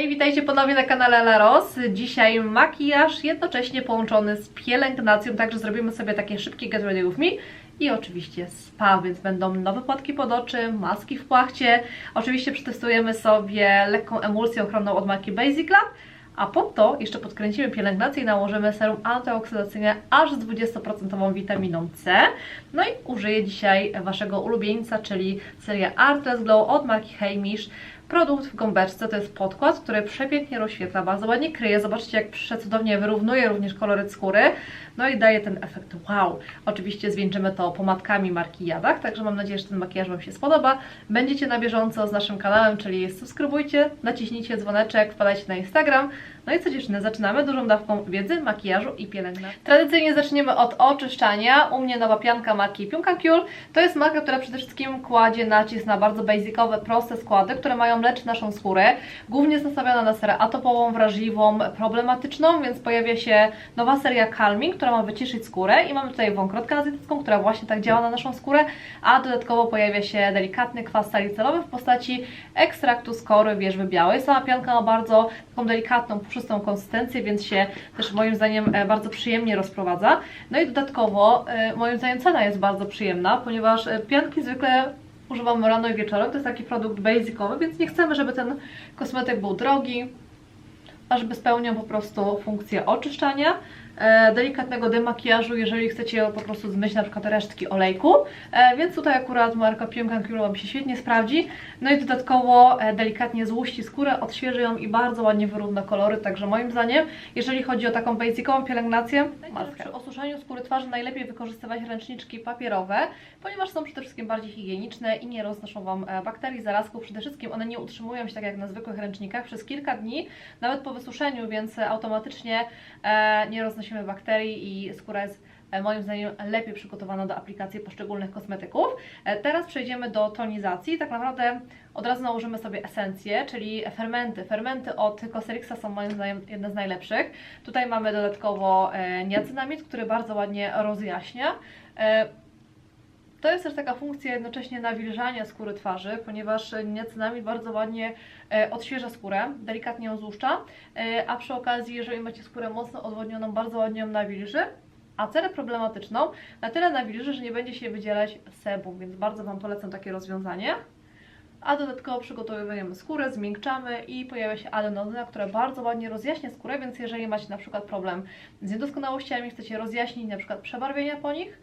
Hej, witajcie ponownie na kanale Laros. Dzisiaj makijaż jednocześnie połączony z pielęgnacją, także zrobimy sobie takie szybkie get ready with me i oczywiście spa, więc będą nowe płatki pod oczy, maski w płachcie. Oczywiście przetestujemy sobie lekką emulsję ochronną od marki Basic Lab, a po to jeszcze podkręcimy pielęgnację i nałożymy serum antyoksydacyjne aż z 20% witaminą C. No i użyję dzisiaj Waszego ulubieńca, czyli serię Artless Glow od marki Heimish. Produkt w gąbeczce to jest podkład, który przepięknie rozświetla, bardzo ładnie kryje. Zobaczcie, jak przecudownie wyrównuje również koloryt skóry. No i daje ten efekt wow. Oczywiście zwieńczymy to pomadkami marki Jadach, także mam nadzieję, że ten makijaż Wam się spodoba. Będziecie na bieżąco z naszym kanałem, czyli subskrybujcie, naciśnijcie dzwoneczek, wpadajcie na Instagram. No i co dziewczyny, zaczynamy dużą dawką wiedzy, makijażu i pielęgnacji. Tradycyjnie zaczniemy od oczyszczania. U mnie nowa pianka marki Piunka Cure. To jest marka, która przede wszystkim kładzie nacisk na bardzo basicowe, proste składy, które mają leczyć naszą skórę. Głównie jest nastawiona na serę atopową, wrażliwą, problematyczną, więc pojawia się nowa seria Calming, która ma wyciszyć skórę i mamy tutaj wąkrotkę azjatycką, która właśnie tak działa na naszą skórę, a dodatkowo pojawia się delikatny kwas salicylowy w postaci ekstraktu z kory wierzby białej. Sama pianka ma bardzo taką delikatną, konsystencję, więc się też moim zdaniem e, bardzo przyjemnie rozprowadza. No i dodatkowo e, moim zdaniem cena jest bardzo przyjemna, ponieważ e, pianki zwykle używamy rano i wieczorem, to jest taki produkt basicowy, więc nie chcemy, żeby ten kosmetyk był drogi, a żeby spełniał po prostu funkcję oczyszczania, e, delikatnego demakijażu, jeżeli chcecie po prostu zmyć na przykład resztki olejku, e, więc tutaj akurat marka Piumkan Cure Wam się świetnie sprawdzi. No i dodatkowo e, delikatnie złuści skórę, odświeży ją i bardzo ładnie wyrówna kolory, także moim zdaniem, jeżeli chodzi o taką basicową pielęgnację, maskę. Przy osuszaniu skóry twarzy najlepiej wykorzystywać ręczniczki papierowe, ponieważ są przede wszystkim bardziej higieniczne i nie roznoszą Wam bakterii, zarazków, przede wszystkim one nie utrzymują się tak jak na zwykłych ręcznikach przez kilka dni, nawet po wysuszeniu, więc automatycznie e, nie roznosimy bakterii i skóra jest e, moim zdaniem lepiej przygotowana do aplikacji poszczególnych kosmetyków. E, Teraz przejdziemy do tonizacji. Tak naprawdę od razu nałożymy sobie esencję, czyli fermenty. Fermenty od Cosrxa są moim zdaniem jedne z najlepszych. Tutaj mamy dodatkowo niacynamid, który bardzo ładnie rozjaśnia. E, to jest też taka funkcja jednocześnie nawilżania skóry twarzy, ponieważ niacynamid bardzo ładnie e, odświeża skórę, delikatnie ją złuszcza, e, a przy okazji, jeżeli macie skórę mocno odwodnioną, bardzo ładnie ją nawilży, a cerę problematyczną na tyle nawilży, że nie będzie się wydzielać sebum, więc bardzo Wam polecam takie rozwiązanie. A dodatkowo przygotowujemy skórę, zmiękczamy i pojawia się adenozyna, która bardzo ładnie rozjaśnia skórę, więc jeżeli macie na przykład problem z niedoskonałościami, chcecie rozjaśnić na przykład przebarwienia po nich,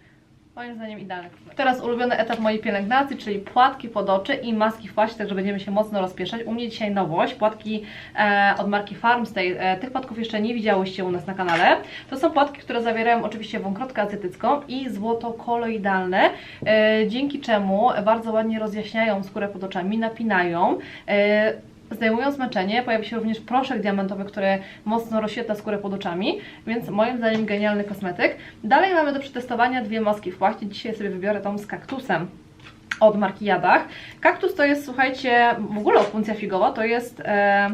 Moim zdaniem idealny kosmetyk. Teraz ulubiony etap mojej pielęgnacji, czyli płatki pod oczy i maski w także będziemy się mocno rozpieszać. U mnie dzisiaj nowość, płatki e, od marki Farmstay. E, tych płatków jeszcze nie widziałyście u nas na kanale. To są płatki, które zawierają oczywiście wąkrotkę azjatycką i złoto koloidalne, e, dzięki czemu bardzo ładnie rozjaśniają skórę pod oczami, napinają. E, Zdejmują zmęczenie, pojawi się również proszek diamentowy, który mocno rozświetla skórę pod oczami, więc moim zdaniem genialny kosmetyk. Dalej mamy do przetestowania dwie maski w płaście. Dzisiaj sobie wybiorę tą z kaktusem od marki Jadach. Kaktus to jest, słuchajcie, w ogóle opuncja figowa, to jest e,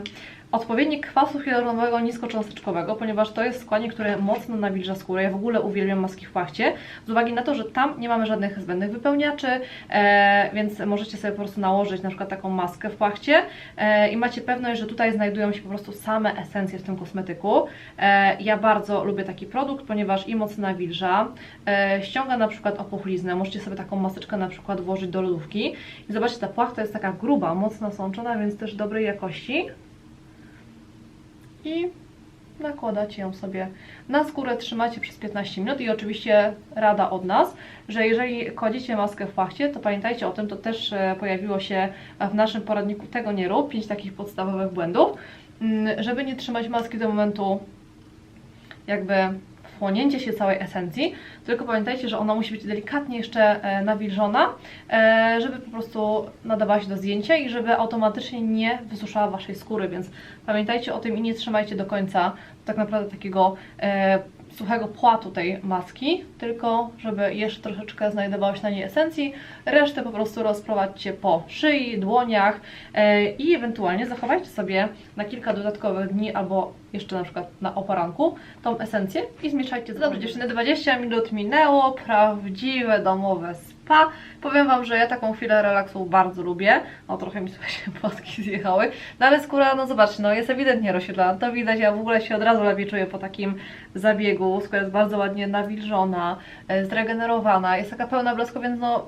odpowiednik kwasu hialuronowego niskocząsteczkowego, ponieważ to jest składnik, który mocno nawilża skórę. Ja w ogóle uwielbiam maski w płaście, z uwagi na to, że tam nie mamy żadnych zbędnych wypełniaczy, e, więc możecie sobie po prostu nałożyć na przykład taką maskę w płaście e, i macie pewność, że tutaj znajdują się po prostu same esencje w tym kosmetyku. E, ja bardzo lubię taki produkt, ponieważ i mocno nawilża, e, ściąga na przykład opuchliznę, możecie sobie taką maseczkę na przykład włożyć do lodówki i zobaczcie, ta płachta jest taka gruba, mocno sączona, więc też dobrej jakości i nakładacie ją sobie na skórę, trzymacie przez 15 minut i oczywiście rada od nas, że jeżeli kładziecie maskę w płachcie, to pamiętajcie o tym, to też e, pojawiło się w naszym poradniku tego nie rób, 5 takich podstawowych błędów, mm, żeby nie trzymać maski do momentu jakby wchłonięcia się całej esencji, tylko pamiętajcie, że ona musi być delikatnie jeszcze e, nawilżona, e, żeby po prostu nadawała się do zdjęcia i żeby automatycznie nie wysuszała Waszej skóry, więc pamiętajcie o tym i nie trzymajcie do końca tak naprawdę takiego e, suchego płatu tej maski, tylko żeby jeszcze troszeczkę znajdowało się na niej esencji, resztę po prostu rozprowadźcie po szyi, dłoniach e, i ewentualnie zachowajcie sobie na kilka dodatkowych dni albo jeszcze na przykład na oporanku tą esencję i zmieszajcie. Dobrze. Dziewczyny, 20 minut minęło, prawdziwe domowe spa. Powiem Wam, że ja taką chwilę relaksu bardzo lubię. O, trochę mi słuchajcie, płatki zjechały. No ale skóra, no zobaczcie, no jest ewidentnie rozświetlona. To widać, ja w ogóle się od razu lepiej czuję po takim zabiegu. Skóra jest bardzo ładnie nawilżona, e, zregenerowana, jest taka pełna blasku, więc no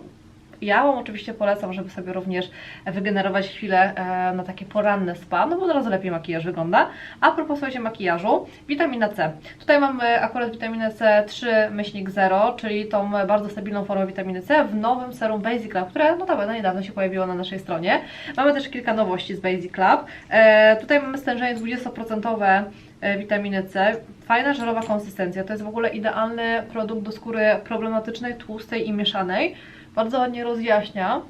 ja Wam oczywiście polecam, żeby sobie również wygenerować chwilę e, na takie poranne spa, no bo od razu lepiej makijaż wygląda. A propos słuchajcie, makijażu, witamina C. Tutaj mamy akurat witaminę C 3 myślnik 0, czyli tą bardzo stabilną formę witaminy C w nowym serum Basic Lab, które notabene niedawno się pojawiło na naszej stronie. Mamy też kilka nowości z Basic Lab. E, tutaj mamy stężenie 20% e, witaminy C. Fajna, żerowa konsystencja. To jest w ogóle idealny produkt do skóry problematycznej, tłustej i mieszanej. Bardzo ładnie rozjaśnia.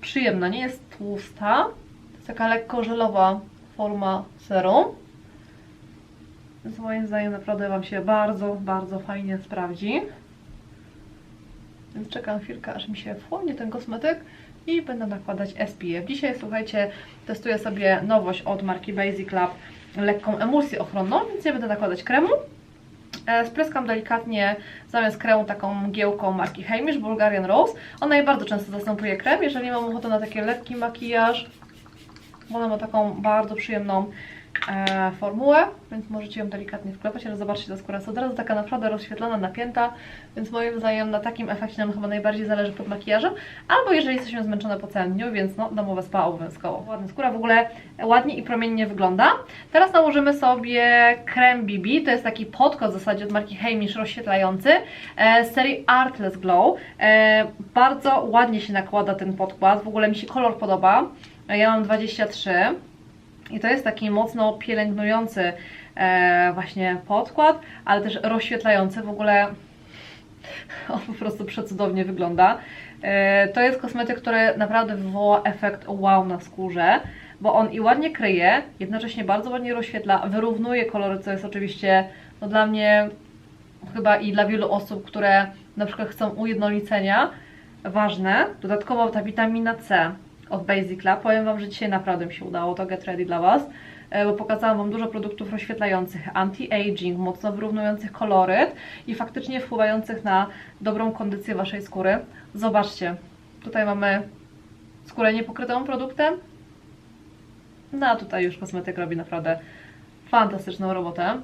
Przyjemna, nie jest tłusta. To jest taka lekko żelowa forma serum. Więc moim zdaniem naprawdę Wam się bardzo, bardzo fajnie sprawdzi. Więc czekam chwilkę, aż mi się wchłonie ten kosmetyk i będę nakładać SPF. Dzisiaj, słuchajcie, testuję sobie nowość od marki Basic Lab, lekką emulsję ochronną, więc nie będę nakładać kremu. E, Spryskam delikatnie zamiast kremu taką mgiełką marki Heimish Bulgarian Rose. Ona jej bardzo często zastępuje krem, jeżeli mam ochotę na taki lekki makijaż. Ona ma taką bardzo przyjemną e, formułę, więc możecie ją delikatnie wklepać, ale zobaczcie, ta skóra jest od razu taka naprawdę rozświetlona, napięta, więc moim zdaniem na takim efekcie nam chyba najbardziej zależy pod makijażem, albo jeżeli jesteśmy zmęczone po całym dniu, więc no, domowe spa obowiązkowo. Ładna skóra w ogóle ładnie i promiennie wygląda. Teraz nałożymy sobie krem BB, to jest taki podkład w zasadzie od marki Heimish rozświetlający e, z serii Artless Glow. E, bardzo ładnie się nakłada ten podkład, w ogóle mi się kolor podoba. Ja mam 23 i to jest taki mocno pielęgnujący e, właśnie podkład, ale też rozświetlający. W ogóle on po prostu przecudownie wygląda. E, to jest kosmetyk, który naprawdę wywoła efekt wow na skórze, bo on i ładnie kryje, jednocześnie bardzo ładnie rozświetla, wyrównuje kolory, co jest oczywiście no, dla mnie chyba i dla wielu osób, które na przykład chcą ujednolicenia, ważne. Dodatkowo ta witamina C od Basic Lab. Powiem Wam, że dzisiaj naprawdę mi się udało to get ready dla Was, e, bo pokazałam Wam dużo produktów rozświetlających, anti-aging, mocno wyrównujących koloryt i faktycznie wpływających na dobrą kondycję Waszej skóry. Zobaczcie, tutaj mamy skórę niepokrytą produktem, no a tutaj już kosmetyk robi naprawdę fantastyczną robotę.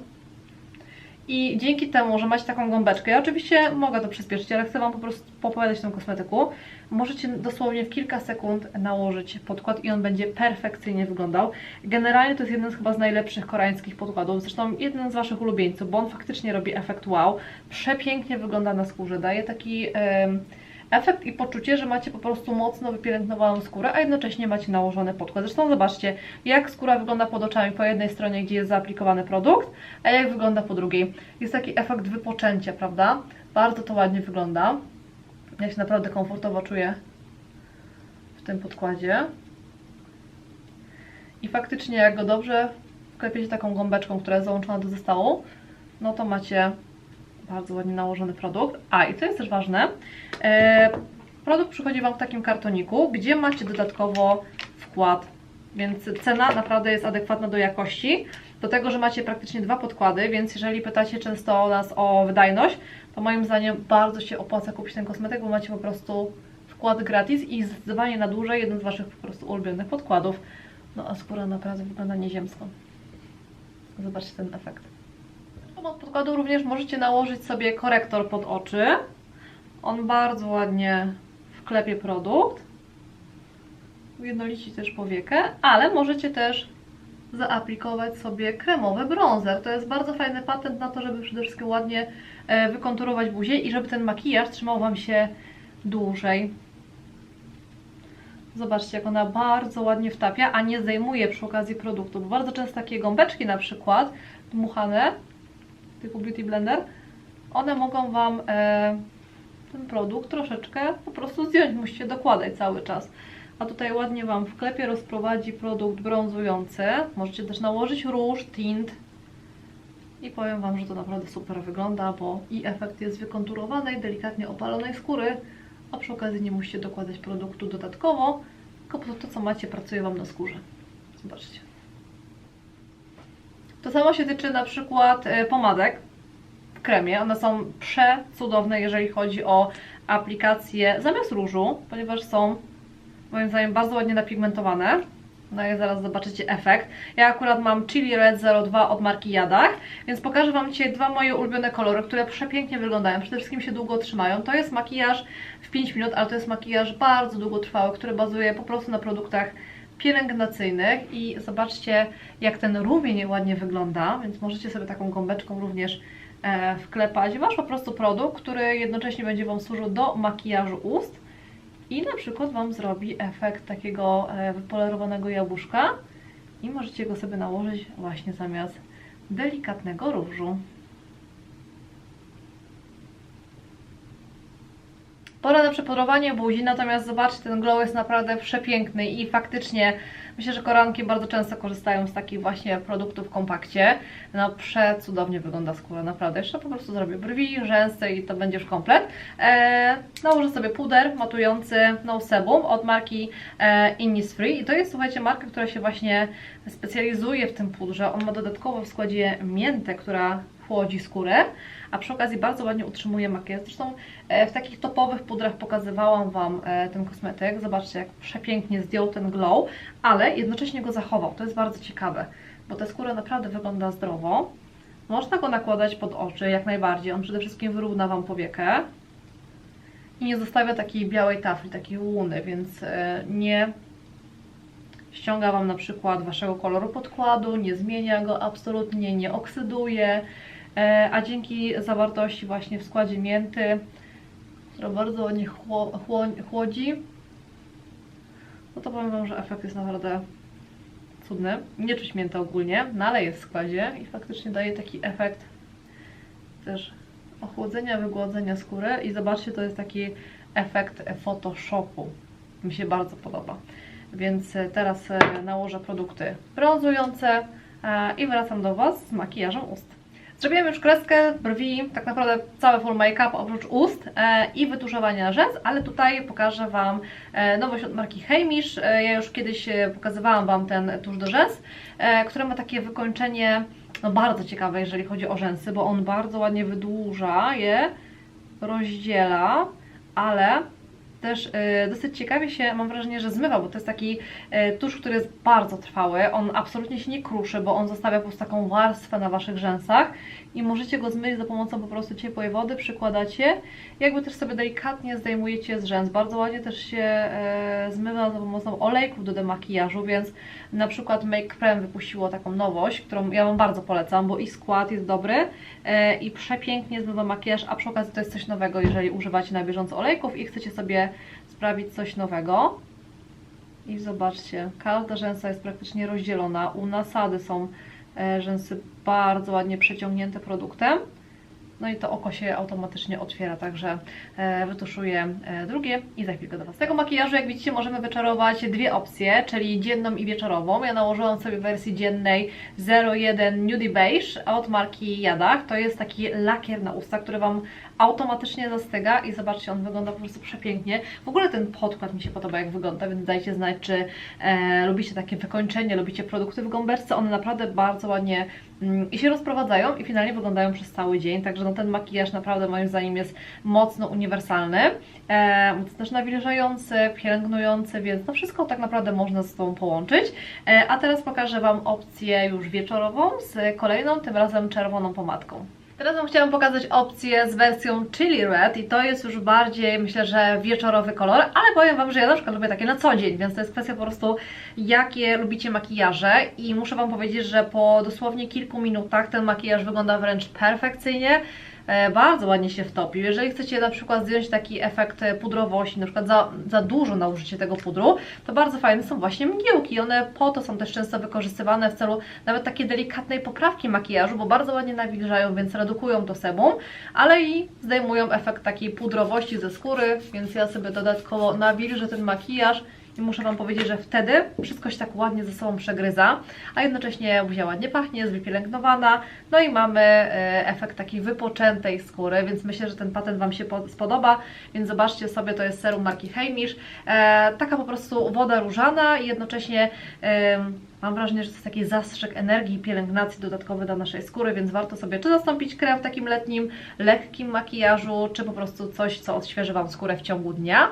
I dzięki temu, że macie taką gąbeczkę, ja oczywiście mogę to przyspieszyć, ale chcę Wam po prostu popowiadać o tym kosmetyku. Możecie dosłownie w kilka sekund nałożyć podkład i on będzie perfekcyjnie wyglądał. Generalnie to jest jeden z chyba z najlepszych koreańskich podkładów, zresztą jeden z Waszych ulubieńców, bo on faktycznie robi efekt wow. Przepięknie wygląda na skórze, daje taki... em, efekt i poczucie, że macie po prostu mocno wypielęgnowaną skórę, a jednocześnie macie nałożony podkład. Zresztą zobaczcie, jak skóra wygląda pod oczami po jednej stronie, gdzie jest zaaplikowany produkt, a jak wygląda po drugiej. Jest taki efekt wypoczęcia, prawda? Bardzo to ładnie wygląda. Ja się naprawdę komfortowo czuję w tym podkładzie. I faktycznie, jak go dobrze wklepiecie taką gąbeczką, która jest załączona do zestawu, no to macie bardzo ładnie nałożony produkt. A i co jest też ważne, e, produkt przychodzi Wam w takim kartoniku, gdzie macie dodatkowo wkład, więc cena naprawdę jest adekwatna do jakości. Do tego, że macie praktycznie dwa podkłady, więc jeżeli pytacie często nas o wydajność, to moim zdaniem bardzo się opłaca kupić ten kosmetyk, bo macie po prostu wkład gratis i zdecydowanie na dłużej jeden z Waszych po prostu ulubionych podkładów. No a skóra naprawdę wygląda nieziemsko. Zobaczcie ten efekt. Od podkładu również możecie nałożyć sobie korektor pod oczy. On bardzo ładnie wklepie produkt. Ujednolici też powiekę, ale możecie też zaaplikować sobie kremowy bronzer. To jest bardzo fajny patent na to, żeby przede wszystkim ładnie e, wykonturować buzię i żeby ten makijaż trzymał Wam się dłużej. Zobaczcie, jak ona bardzo ładnie wtapia, a nie zdejmuje przy okazji produktu. Bo bardzo często takie gąbeczki na przykład dmuchane typu Beauty Blender, one mogą Wam e, ten produkt troszeczkę po prostu zdjąć, musicie dokładać cały czas. A tutaj ładnie Wam w klepie rozprowadzi produkt brązujący. Możecie też nałożyć róż, tint. I powiem Wam, że to naprawdę super wygląda, bo i efekt jest wykonturowanej, delikatnie opalonej skóry, a przy okazji nie musicie dokładać produktu dodatkowo, tylko po to, co macie, pracuje Wam na skórze. Zobaczcie. To samo się tyczy na przykład e, pomadek w kremie. One są przecudowne, jeżeli chodzi o aplikacje zamiast różu, ponieważ są moim zdaniem bardzo ładnie napigmentowane. No i zaraz zobaczycie efekt. Ja akurat mam Chili Red 02 od marki Jadach, więc pokażę Wam dzisiaj dwa moje ulubione kolory, które przepięknie wyglądają. Przede wszystkim się długo trzymają. To jest makijaż w 5 minut, ale to jest makijaż bardzo długotrwały, który bazuje po prostu na produktach pielęgnacyjnych i zobaczcie jak ten rumień ładnie wygląda, więc możecie sobie taką gąbeczką również e, wklepać. Masz po prostu produkt, który jednocześnie będzie Wam służył do makijażu ust i na przykład Wam zrobi efekt takiego e, wypolerowanego jabłuszka i możecie go sobie nałożyć właśnie zamiast delikatnego różu. Pora na przepudrowanie buzi, natomiast zobaczcie, ten glow jest naprawdę przepiękny i faktycznie myślę, że koranki bardzo często korzystają z takich właśnie produktów w kompakcie. No przecudownie wygląda skóra, naprawdę. Jeszcze po prostu zrobię brwi, rzęsy i to będzie już komplet. Eee, nałożę sobie puder matujący No Sebum od marki e, Innisfree i to jest, słuchajcie, marka, która się właśnie specjalizuje w tym pudrze. On ma dodatkowo w składzie miętę, która chłodzi skórę, a przy okazji bardzo ładnie utrzymuje makijaż. Zresztą e, w takich topowych pudrach pokazywałam Wam e, ten kosmetyk. Zobaczcie, jak przepięknie zdjął ten glow, ale jednocześnie go zachował. To jest bardzo ciekawe, bo ta skóra naprawdę wygląda zdrowo. Można go nakładać pod oczy, jak najbardziej. On przede wszystkim wyrówna Wam powiekę i nie zostawia takiej białej tafli, takiej łuny, więc e, nie ściąga Wam na przykład Waszego koloru podkładu, nie zmienia go absolutnie, nie oksyduje, e, a dzięki zawartości właśnie w składzie mięty, która bardzo ładnie chło, chło, chłodzi, no to powiem Wam, że efekt jest naprawdę cudny. Nie czuć mięty ogólnie, no ale jest w składzie i faktycznie daje taki efekt też ochłodzenia, wygłodzenia skóry i zobaczcie, to jest taki efekt Photoshopu. Mi się bardzo podoba. Więc e, teraz e, nałożę produkty brązujące e, i wracam do Was z makijażem ust. Zrobiłam już kreskę brwi, tak naprawdę cały full make-up oprócz ust e, i wytuszowania rzęs, ale tutaj pokażę Wam e, nowość od marki Heimish. E, ja już kiedyś pokazywałam Wam ten tusz do rzęs, e, który ma takie wykończenie no bardzo ciekawe, jeżeli chodzi o rzęsy, bo on bardzo ładnie wydłuża je, rozdziela, ale też e, dosyć ciekawie się, mam wrażenie, że zmywa, bo to jest taki e, tusz, który jest bardzo trwały, on absolutnie się nie kruszy, bo on zostawia po prostu taką warstwę na Waszych rzęsach i możecie go zmyć za pomocą po prostu ciepłej wody, przykładacie, jakby też sobie delikatnie zdejmujecie z rzęs, bardzo ładnie też się e, zmywa za pomocą olejków do demakijażu, więc na przykład Make Krem wypuściło taką nowość, którą ja Wam bardzo polecam, bo i skład jest dobry i przepięknie zmywa makijaż, a przy okazji to jest coś nowego, jeżeli używacie na bieżąco olejków i chcecie sobie sprawić coś nowego. I zobaczcie, każda rzęsa jest praktycznie rozdzielona. U nasady są e, rzęsy bardzo ładnie przeciągnięte produktem. No i to oko się automatycznie otwiera, także e, wytuszuję e, drugie i za chwilkę do Was. Z tego makijażu, jak widzicie, możemy wyczarować dwie opcje, czyli dzienną i wieczorową. Ja nałożyłam sobie w wersji dziennej 01 Nudie Beige od marki Jadach. To jest taki lakier na usta, który Wam automatycznie zastyga i zobaczcie, on wygląda po prostu przepięknie. W ogóle ten podkład mi się podoba, jak wygląda, więc dajcie znać, czy e, lubicie takie wykończenie, lubicie produkty w gąbeczce. One naprawdę bardzo ładnie mm, i się rozprowadzają i finalnie wyglądają przez cały dzień, także no ten makijaż naprawdę moim zdaniem jest mocno uniwersalny. E, też nawilżający, pielęgnujący, więc to wszystko tak naprawdę można ze sobą połączyć. E, a teraz pokażę Wam opcję już wieczorową z kolejną, tym razem czerwoną pomadką. Teraz Wam chciałam pokazać opcję z wersją Chili Red i to jest już bardziej, myślę, że wieczorowy kolor, ale powiem Wam, że ja na przykład lubię takie na co dzień, więc to jest kwestia po prostu jakie lubicie makijaże i muszę Wam powiedzieć, że po dosłownie kilku minutach ten makijaż wygląda wręcz perfekcyjnie, bardzo ładnie się wtopił. Jeżeli chcecie na przykład zdjąć taki efekt e, pudrowości, na przykład za, za dużo na użycie tego pudru, to bardzo fajne są właśnie mgiełki. One po to są też często wykorzystywane w celu nawet takiej delikatnej poprawki makijażu, bo bardzo ładnie nawilżają, więc redukują to sebum, ale i zdejmują efekt takiej pudrowości ze skóry, więc ja sobie dodatkowo nawilżę ten makijaż i muszę Wam powiedzieć, że wtedy wszystko się tak ładnie ze sobą przegryza, a jednocześnie buzia ładnie pachnie, jest wypielęgnowana, no i mamy e, efekt takiej wypoczętej skóry, więc myślę, że ten patent Wam się po- spodoba, więc zobaczcie sobie, to jest serum marki Heimish, e, taka po prostu woda różana i jednocześnie e, mam wrażenie, że to jest taki zastrzyk energii i pielęgnacji dodatkowy dla naszej skóry, więc warto sobie czy zastąpić krem w takim letnim, lekkim makijażu, czy po prostu coś, co odświeży Wam skórę w ciągu dnia.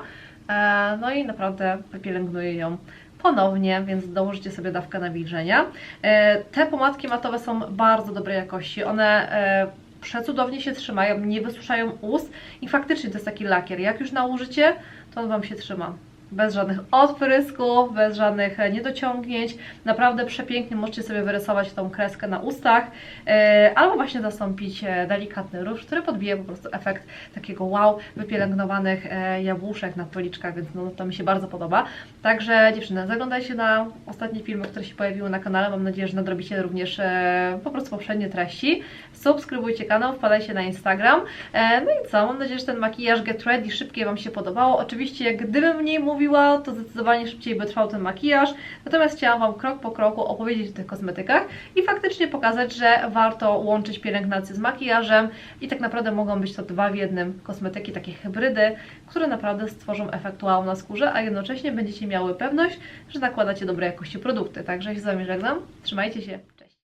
E, No i naprawdę wypielęgnuje ją ponownie, więc dołożycie sobie dawkę nawilżenia. E, Te pomadki matowe są bardzo dobrej jakości. One e, przecudownie się trzymają, nie wysuszają ust i faktycznie to jest taki lakier. Jak już nałożycie, to on Wam się trzyma. Bez żadnych odprysków, bez żadnych e, niedociągnięć. Naprawdę przepięknie możecie sobie wyrysować tą kreskę na ustach, e, albo właśnie zastąpić e, delikatny róż, który podbije po prostu efekt takiego wow, wypielęgnowanych jabłuszek na policzkach, więc no, to mi się bardzo podoba. Także dziewczyny, zaglądajcie na ostatnie filmy, które się pojawiły na kanale. Mam nadzieję, że nadrobicie również po prostu poprzednie treści. Subskrybujcie kanał, wpadajcie na Instagram. No i co? Mam nadzieję, że ten makijaż Get Ready szybkie Wam się podobało. Oczywiście, gdybym mniej mówiła, to zdecydowanie szybciej by trwał ten makijaż. Natomiast chciałam Wam krok po kroku opowiedzieć o tych kosmetykach i faktycznie pokazać, że warto łączyć pielęgnację z makijażem i tak naprawdę mogą być to dwa w jednym kosmetyki, takie hybrydy, które naprawdę stworzą efekt wow na skórze, a jednocześnie będziecie miały pewność, że nakładacie dobrej jakości produkty. Także się z Wami żegnam. Trzymajcie się.